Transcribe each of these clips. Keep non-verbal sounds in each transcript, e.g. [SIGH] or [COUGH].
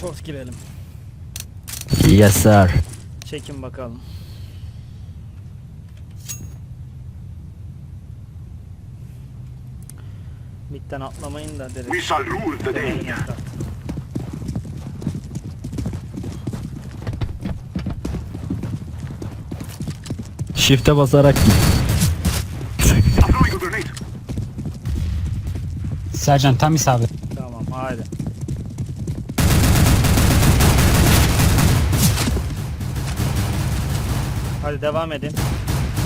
Short girelim. Yes sir. Çekin bakalım. Midden atlamayın da direkt. We shall rule the day. Shift'e basarak. Sercan tam isabet. Tamam haydi. Hadi devam edin.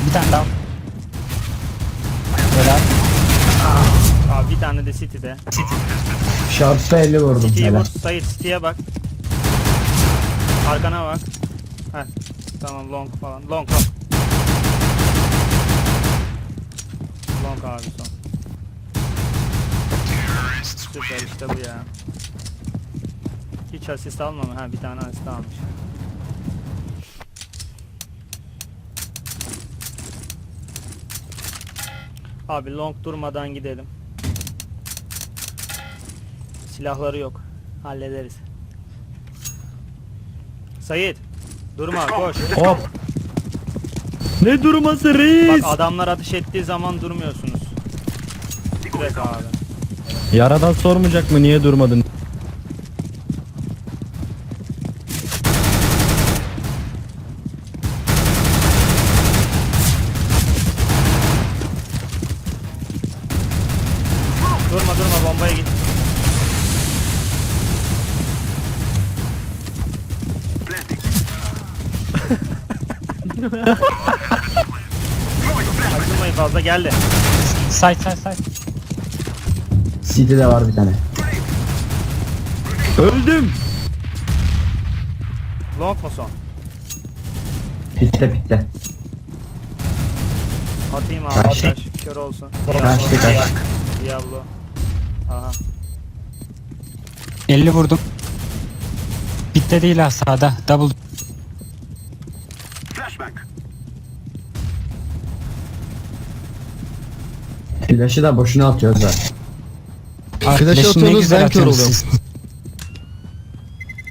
Bir tane daha. Helal. Abi bir tane de City'de. Short'ta 50 vurdum. City'yi Helal. vur. Sayit City'ye bak. Arkana bak. Heh. Tamam long falan. Long long. Long abi son. Süper işte bu ya. Hiç asist almam. Ha bir tane asist almış. Abi long durmadan gidelim. Silahları yok. Hallederiz. Sayit. Durma koş. Hop. Ne durması Bak reis? adamlar ateş ettiği zaman durmuyorsunuz. Direkt abi. Yaradan sormayacak mı niye durmadın? Side side side. City'de var bir tane. Öldüm. Long mu son? Pitte pitte. Atayım abi Kaç? ateş. Kör olsun. Kaçtı kaç. Diablo. Aha. 50 vurdum. Bitti değil ha sağda. Double. Flash'ı da boşuna atıyoruz. Aa, Flash'ı güzel ben kör oluyorum. [LAUGHS]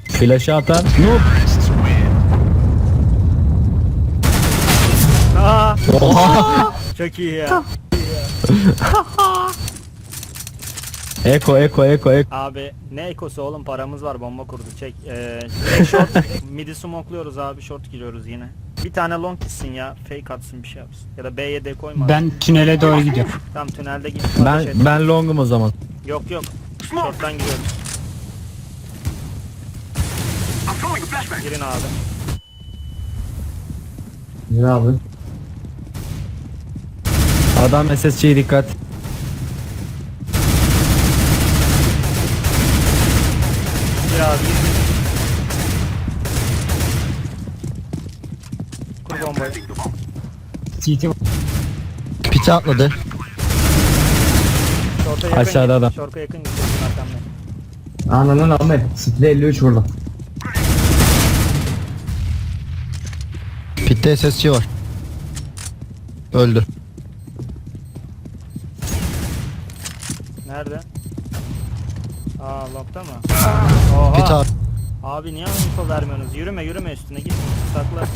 Flash'ı atan. Noob. Aa, Oha. [LAUGHS] çok iyi ya. [LAUGHS] Eko eko eko eko. Abi ne ekosu oğlum paramız var bomba kurdu çek. Ee, short midi smokluyoruz abi short giriyoruz yine. Bir tane long gitsin ya fake atsın bir şey yapsın. Ya da B'ye de koyma. Ben tünele doğru gidiyorum. Tam tünelde git. Ben et. ben longum o zaman. Yok yok. Short'tan flashbang. Girin abi. Ne abi? Adam SSC'ye dikkat. Gir abi. Bombayı. CT Pite atladı. Short'a yakın Aşağıda adam. Short'a yakın git. Arkamda. Ananın Ahmet. City'de 53 vurdum. Pitte SSC var. Öldü. Nerede? Aa long'da mı? Oha. Pite at. Abi niye info vermiyorsunuz? Yürüme yürüme üstüne git. Sakla.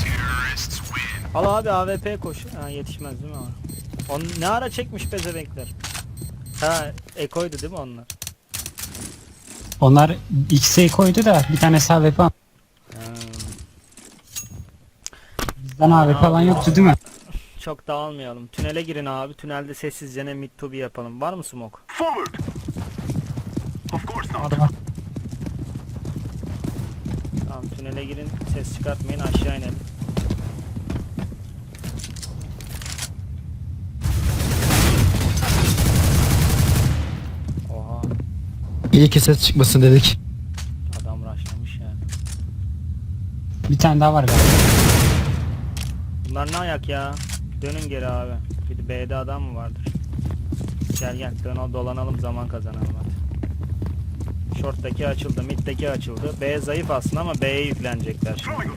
Al abi AWP koş. Ha yetişmez değil mi abi? On ne ara çekmiş pezevenkler? Ha ekoydu değil mi onlar? Onlar X'e koydu da bir tane AWP al. Ha, Bizden AWP falan yoktu değil mi? çok dağılmayalım. Tünele girin abi. Tünelde sessizce ne mid to be yapalım. Var mı smoke? Forward. Of course not. Bak. Tamam tünele girin. Ses çıkartmayın. Aşağı inelim. Oha. İyi ki ses çıkmasın dedik. Adam rushlamış yani. Bir tane daha var galiba. Bunlar ne ayak ya? Dönün geri abi. Bir de B'de adam mı vardır? Gel gel dön dolanalım zaman kazanalım hadi. Short'taki açıldı, mid'deki açıldı. B zayıf aslında ama B'ye yüklenecekler şimdi.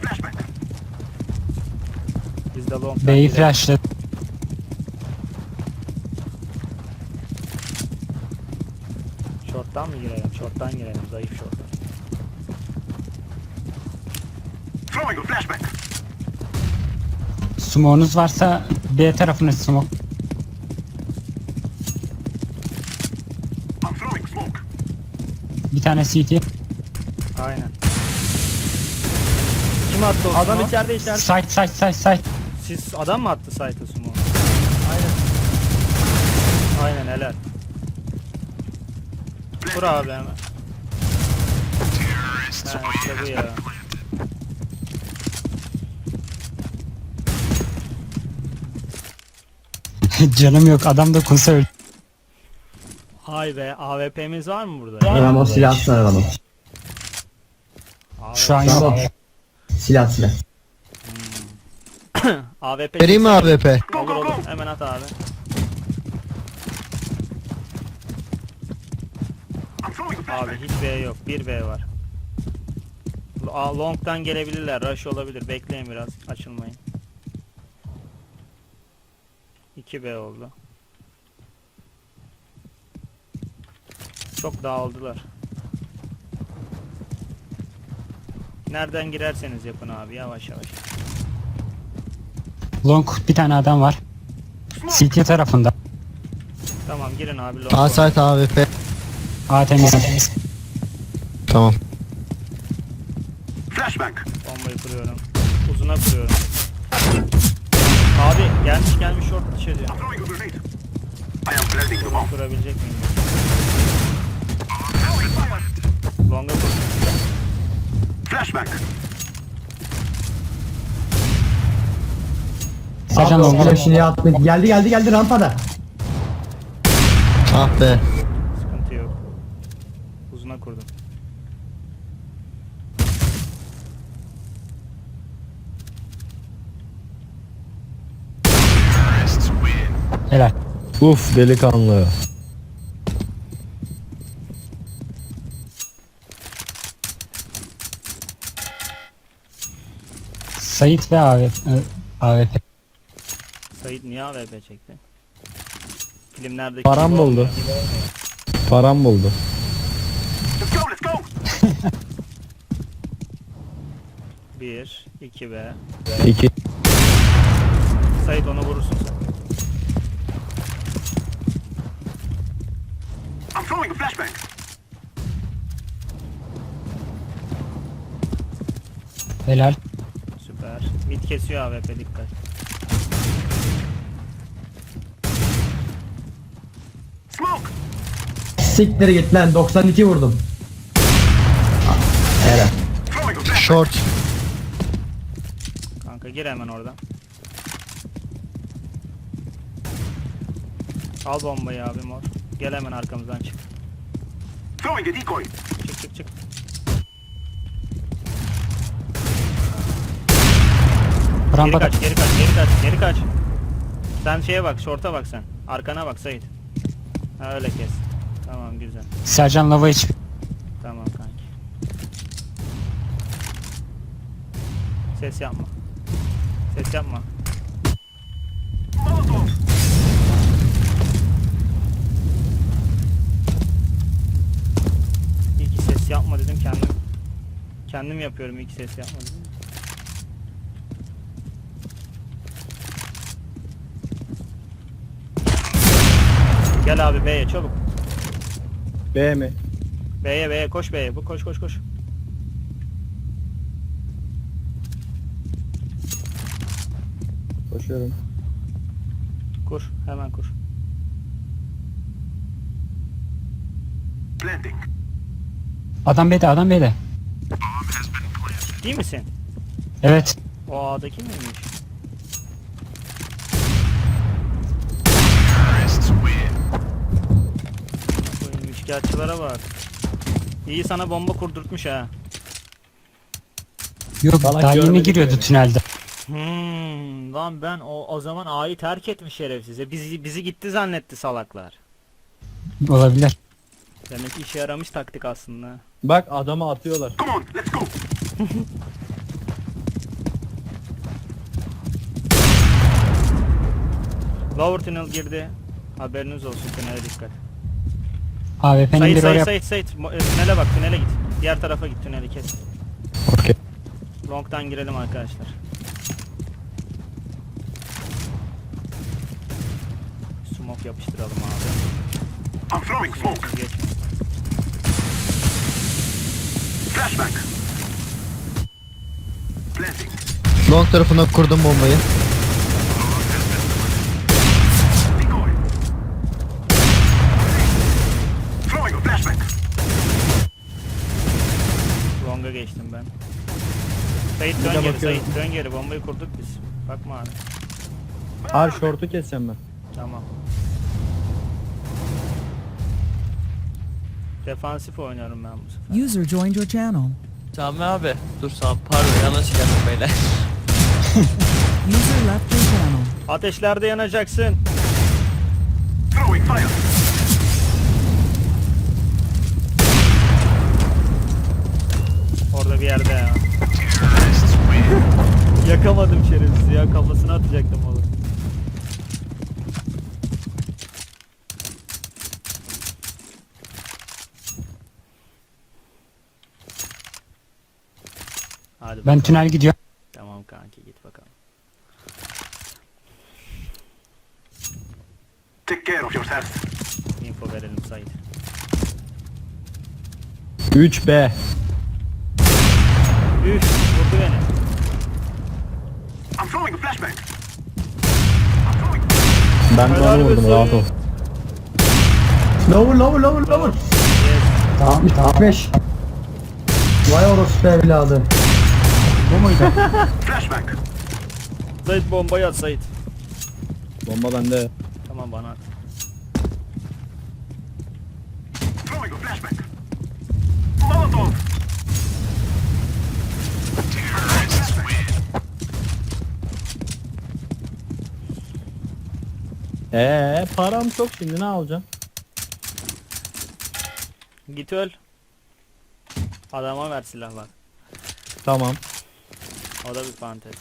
Biz de long'dan B'yi gidelim. flashladı. Short'tan mı girelim? Short'tan girelim, zayıf short'tan. Throwing a flashbang. Smoke'unuz varsa B tarafına smoke. I'm throwing smoke. Bir tane CT. Aynen. Kim attı o Adam sumo? içeride içeride. Side side side side. Siz adam mı attı site'ı sumo? Aynen. Aynen helal. Kur abi hemen. Ha işte bu ya. [LAUGHS] Canım yok adam da kursa öldü. Hay be AWP'miz var mı burada? Ramo silah atsana Ramo. Şu an yok. Silah silah. [CLEARS THROAT] AWP Vereyim mi AWP? Olur olur hemen at abi. I'm throwing a Abi hiç B yok. Bir B var. Long'dan gelebilirler. Rush olabilir. Bekleyin biraz. Açılmayın. 2 B oldu. Çok dağıldılar. Nereden girerseniz yapın abi yavaş yavaş. Long bir tane adam var. CT tarafında. Tamam girin abi long. A site AWP. A temiz. temiz. Tamam. Flashbang. Bombayı kuruyorum. Uzuna kuruyorum. Abi gelmiş gelmiş short dışarı. Kurabilecek miyim? Longa kur. Flashbang. Sercan Long. Flash'ını attı. Geldi geldi geldi rampada. Ah be. Sıkıntı yok. Uzuna kurdum. Helal. Uf delikanlı. Sait ve AWP. e, AWP. Sait niye AWP çekti? Filmlerdeki Param buldu. Param buldu. Let's go, let's go. Bir, iki B. İki. Sait onu vurursun sen. throwing a flashbang. Helal. Süper. Mid kesiyor AWP dikkat. Smoke. Siktir git lan 92 vurdum. Helal. Throwing a flashbang. Short. Kanka gir hemen oradan. Al bombayı abi mor. Gel hemen arkamızdan çık. Throwing a decoy. Çık çık çık. Geri Rampa kaç, geri kaç, geri kaç, geri kaç. Sen şeye bak, şorta bak sen. Arkana bak Sait. Ha öyle kes. Tamam güzel. Sercan Lava hiç. Tamam kanki. Ses yapma. Ses yapma. Dedim kendim. Kendim yapıyorum ki ses yapma dedim. Gel abi B'ye çabuk. B mi? B'ye B'ye koş B'ye. Bu koş koş koş. Koşuyorum. Kur. Hemen kur. Planting. Adam B'de adam B'de. Ciddi misin? Evet. O A'daki miymiş? Koyayım, Üçkağıtçılara bak. İyi sana bomba kurdurtmuş ha. Yok Salak daha yeni görmedik giriyordu beni. tünelde. Hmm, lan ben o, o zaman A'yı terk etmiş şerefsize. Bizi, bizi gitti zannetti salaklar. Olabilir. Demek ki işe yaramış taktik aslında. Bak adamı atıyorlar. Come on, let's go. [LAUGHS] Lower tunnel girdi. Haberiniz olsun tünele dikkat. AWP'nin Sayit biri sayit oraya sayit sayit. Mo- e, Tünele bak tünele git. Diğer tarafa git tüneli kes. Okey. Long'dan girelim arkadaşlar. Smoke yapıştıralım abi. I'm throwing smoke. Siz Long tarafına kurdum bombayı. Long'a geçtim ben. Sait dön geri bakıyorum. Sait dön geri bombayı kurduk biz. Bakma abi. Har short'u keseceğim ben. Tamam. Defansif oynuyorum ben bu sefer. User joined your channel. Sami abi dur Sami pardon yanlış geldim beyler. [LAUGHS] User left your channel. Ateşlerde yanacaksın. Throwing fire. Orada bir yerde ya. [LAUGHS] Yakamadım şerefsiz ya kafasına atacaktım onu. Hadi Ben tünel gidiyorum. Tamam kanki git bakalım. Take care of yourself. Info verelim Sait. 3B. Üf vurdu beni. I'm throwing a. I'm throwing. Ben de Helal onu vurdum rahat ol. Lower lower lower lower. Yes. 60 65. Vay orospu evladı. Bu muydu? [LAUGHS] Flashback. Sait bombayı at Sait. Bomba bende. Tamam bana at. Eee param çok şimdi ne alacağım? Git öl. Adama ver silah bak. Tamam. O da bir fantezi.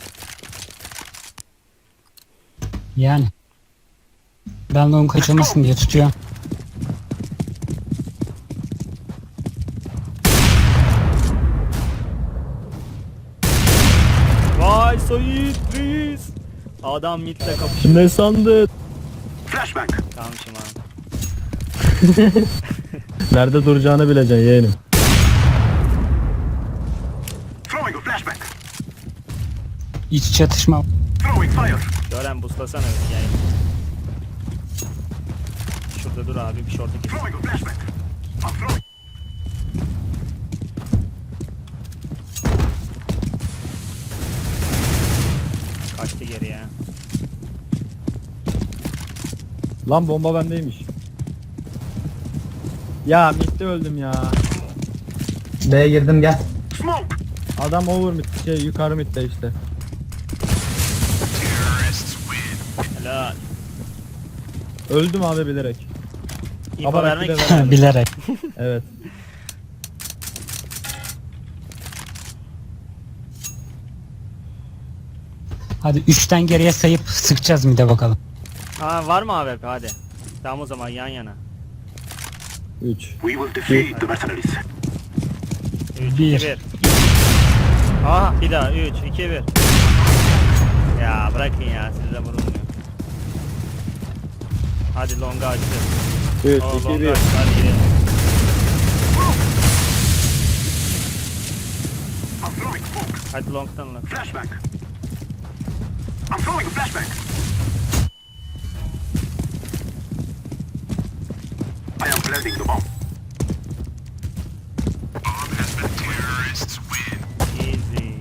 Yani. Ben de onun kaçırmasın diye tutuyorum. Vay Sait reis. Adam mitle kapışıyor. Ne sandın? Flashback. Tamam şimdi abi. [LAUGHS] Nerede duracağını bileceksin yeğenim. Throwing a flashback. İç çatışma. Gören buslasana beni gel. Şurada dur abi bir şorta throwing. Kaçtı geri ya. Lan bomba bendeymiş. Ya midde öldüm ya. B'ye girdim gel. Adam over mid şey yukarı midde işte. Öldüm abi bilerek. İnfo Ama vermek için. [LAUGHS] Bilerek. Evet. Hadi 3'ten geriye sayıp sıkacağız mı de bakalım. Ha var mı AWP hadi. Tamam o zaman yan yana. 3. We will defeat the mercenaries. 3, 2, Bir. 1. Aha bir daha 3, 2, 1. Ya bırakın ya size vurulmuyor. Hadi longa açtı. 3, O 2, longa 1. açtı hadi gidelim. I'm throwing smoke. Hadi longtan lan. Flashback. I'm throwing a flashback. I am planting the bomb. Easy.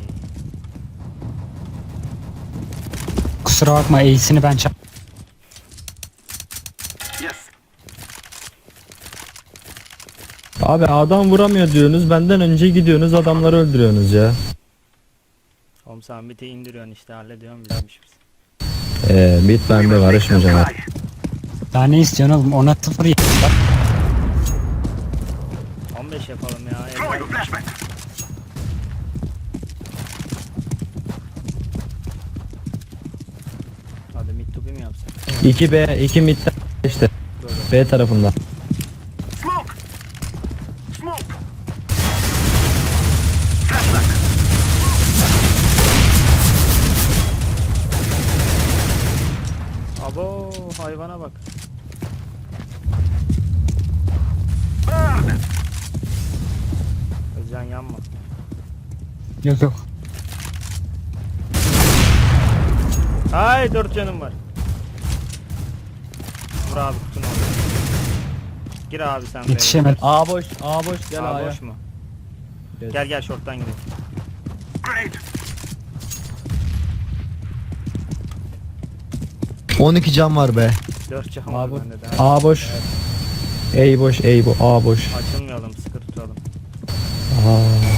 Kusura bakma ace'ini ben çal. Yes. Abi adam vuramıyor diyorsunuz. Benden önce gidiyorsunuz adamları öldürüyorsunuz ya. Oğlum sen biti indiriyorsun işte hallediyorsun bizim işimiz. Eee mid bende karışmayacağım cry. Daha ne istiyorsun oğlum? Ona sıfır yap. 15 yapalım ya. Flashback. Hadi mid to be mi yapsak? 2B 2 midden işte B tarafında. Abo hayvana bak. Can yanma. Yok yok. Ay dört canım var. Vur abi kutunu oraya. Gir abi sen B'ye. Yetişemedim. A boş, A boş gel Aa, A'ya. boş mu? Gel. Gel gel short'tan gidelim. Grenade! 12 can var be. 4 can A var boş. bende de. A boş. A boş, A bu, A boş. Açılmayalım sıkı tutalım.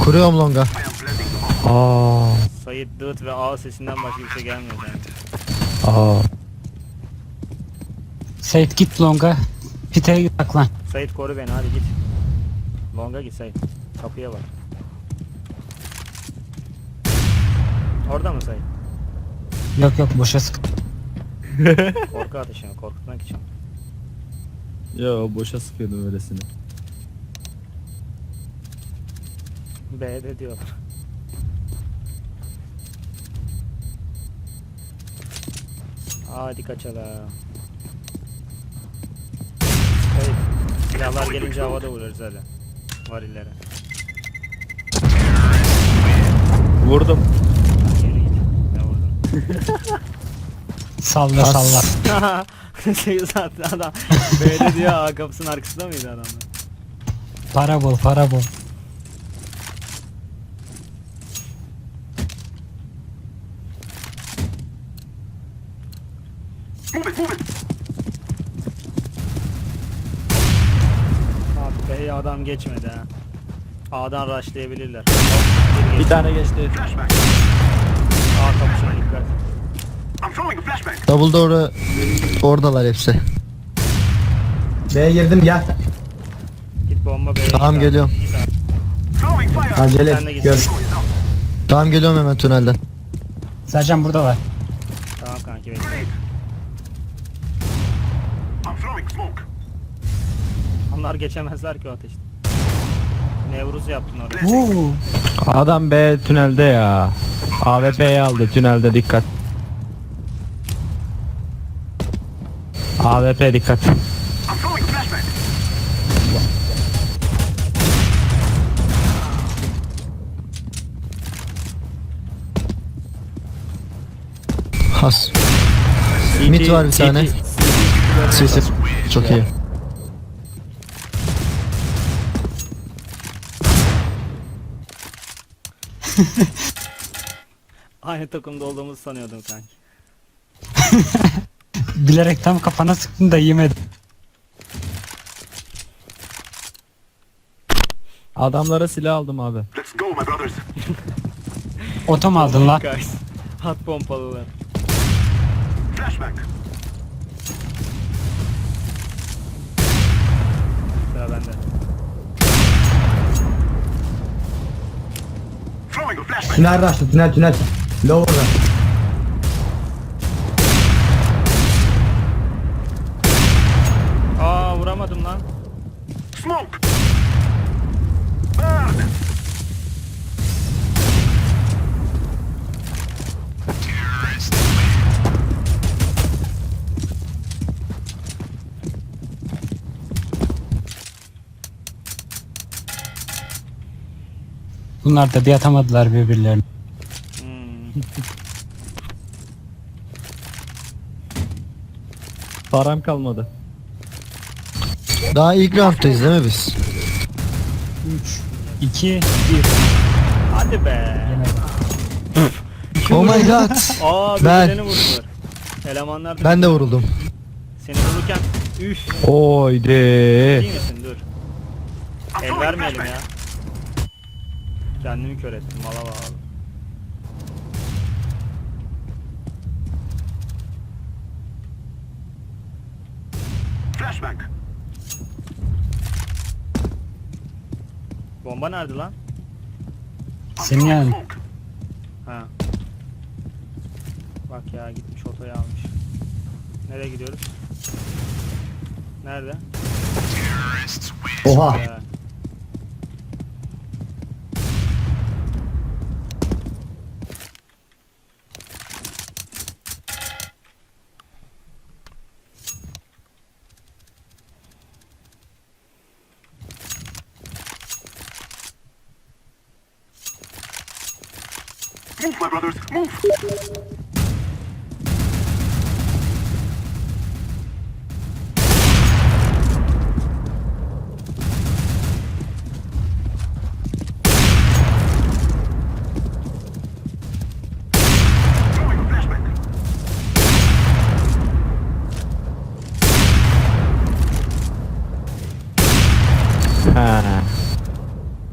Kuruyorum longa. I am blending them all. A, Sayit dıt ve A sesinden başka bir şey gelmiyor yani. A. Sait git longa. Piteye saklan. Sayit koru beni hadi git. Longa git Sayit. Kapıya bak. Orada mı Sayit? Yok yok boşa sık. [LAUGHS] Korku ateşini korkutmak için. Yo boşa sıkıyordum öylesine. B'de diyorlar. Hadi kaçalım. Silahlar gelince havada vururuz hadi. Varillere. Vurdum. Geri git. Ne vurdun? [LAUGHS] Salla salla. [LAUGHS] şey zaten adam B'de diyor A kapısının arkasında mıydı adamlar? Para bul para bul. Adam geçmedi ha. A'dan rushlayabilirler. Bir tane geçti. A kapısına dikkat. I'm throwing a flashbang! Double door'u oradalar hepsi. B'ye girdim gel. Git bomba B'ye. Tamam, git geliyorum. Acele et. Tamam geliyorum hemen tünelden. Sercan burada var. Geçemezler ki o ateşten. Nevruz yaptın oraya. Oo. Adam B tünelde ya. A ve B'yi aldı tünelde dikkat. A ve B dikkat. Has. Mid var bir tane. Sesi. Çok iyi. [LAUGHS] Aynı takımda olduğumuzu sanıyordum kanki. [LAUGHS] Bilerek tam kafana sıktın da yemedim. Adamlara silah aldım abi. Let's go, my brothers! [LAUGHS] Otom aldın lan. Guys. Hat pompalılar. Flashbang! Sıra bende. Tünel rush'tı tünel tünel. Lower'da. Bunlar da bir atamadılar birbirlerini. Hmm. Param kalmadı. Daha ilk rounddayız değil mi biz? 3, 2, 1. Hadi be. Oh my god. Aa Ben- birbirlerini vurdular. Elemanlar da Ben de vuruldum. seni vururken üf. İyi misin dur. El vermeyelim ya. Kendimi kör ettim mala bağlı. Flashbang! Bomba nerede lan? Senin yani. Ha. Bak ya gitmiş otoyu almış. Nereye gidiyoruz? Nerede? Oha. Ee, Move, my brothers, move! Throwing flashbang. Ha.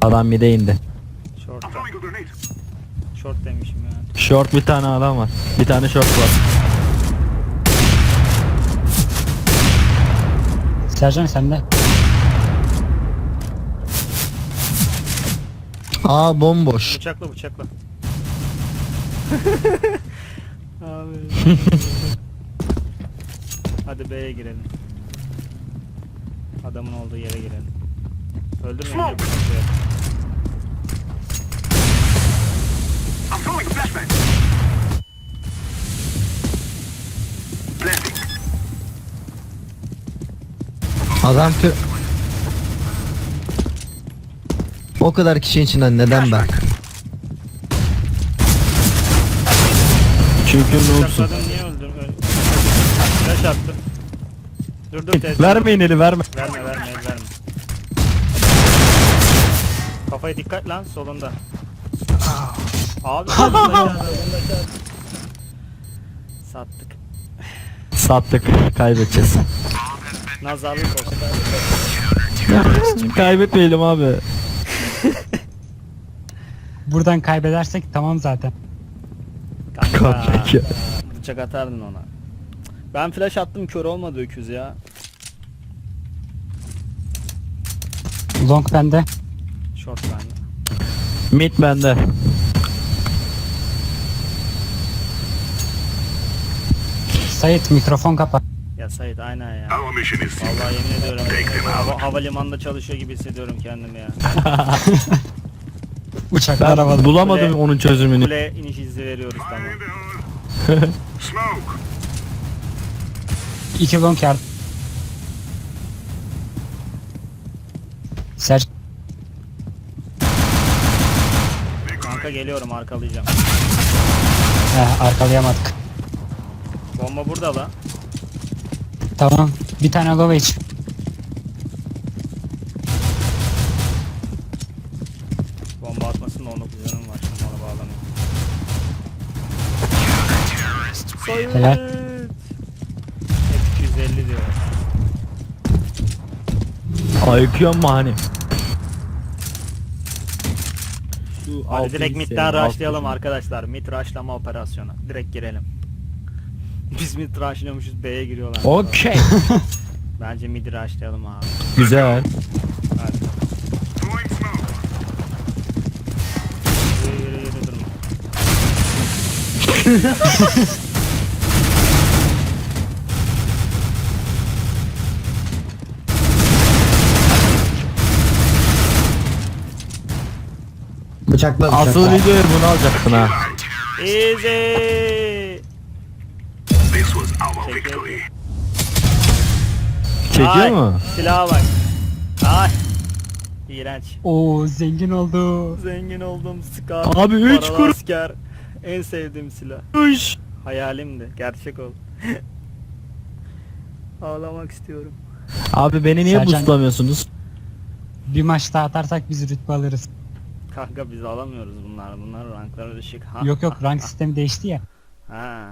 Adam mide indi. I'm Short'ta. throwing a grenade. Short demişim ya. Short bir tane adam var. Bir tane short var. Sercan sende. A bomboş. Bıçakla bıçakla. [LAUGHS] Abi. Hadi B'ye girelim. Adamın olduğu yere girelim. Öldürmeyin. bıçaklayalım. I'm throwing a flashbang. Planting. Adam kö... O kadar kişinin içinden neden ben? Çünkü niye öldün? Öl- Flash attım. Dur dur tez. Vermeyin eli verme. Verme verme verme. Kafaya dikkat lan solunda. Abi. [LAUGHS] Sattık. Sattık. Kaybedeceğiz. Nazarlık olsun. [LAUGHS] Kaybetmeyelim abi. Buradan kaybedersek tamam zaten. Kanka. Peki. Bıçak atardın ona. Ben flash attım kör olmadı öküz ya. Long bende. Short bende. Mid bende. Sait mikrofon kapat. Ya Sait aynen ya. Our mission is Vallahi yemin ediyorum. Take them out. Hava, havalimanında çalışıyor gibi hissediyorum kendimi ya. [LAUGHS] Uçaklar havalı. Ben bulamadım Kule- onun çözümünü. Kule iniş izni veriyoruz tamam. [LAUGHS] Smoke. İki yardım. Sercan Kanka geliyorum arkalayacağım. He, arkalayamadık. Bomba burada la. Tamam. Bir tane low iç. Bomba atmasın da 19 canım var şimdi ona bağlanıyor. Sayın. Helal. Hep 250 diyor. Ayıkıyor mu hani? Hadi direkt midden rushlayalım arkadaşlar. Mid rushlama operasyonu. Direkt girelim. [LAUGHS] Biz mid rushlıyormuşuz B'ye giriyorlar. Okey. [LAUGHS] Bence mid rushlayalım abi. Güzel. Hadi. Throwing smoke. Yürü yürü yürü durma. Bıçakla bıçakla. Asıl videoyu bunu alacaktın ha. Easy. Victory. Çekiyor Ay, mu? Silaha bak. Ay. İğrenç. Oo zengin oldu. Zengin oldum. Scar. Abi, üç paralı kur- asker. En sevdiğim silah. Uş. Hayalimdi. Gerçek oldu. [LAUGHS] Ağlamak istiyorum. Abi beni niye Sercan- boostlamıyorsunuz? Bir maç daha atarsak biz rütbe alırız. Kanka biz alamıyoruz bunlar. Bunlar rankları düşük. Ha, Yok yok rank sistemi değişti ya. Ha.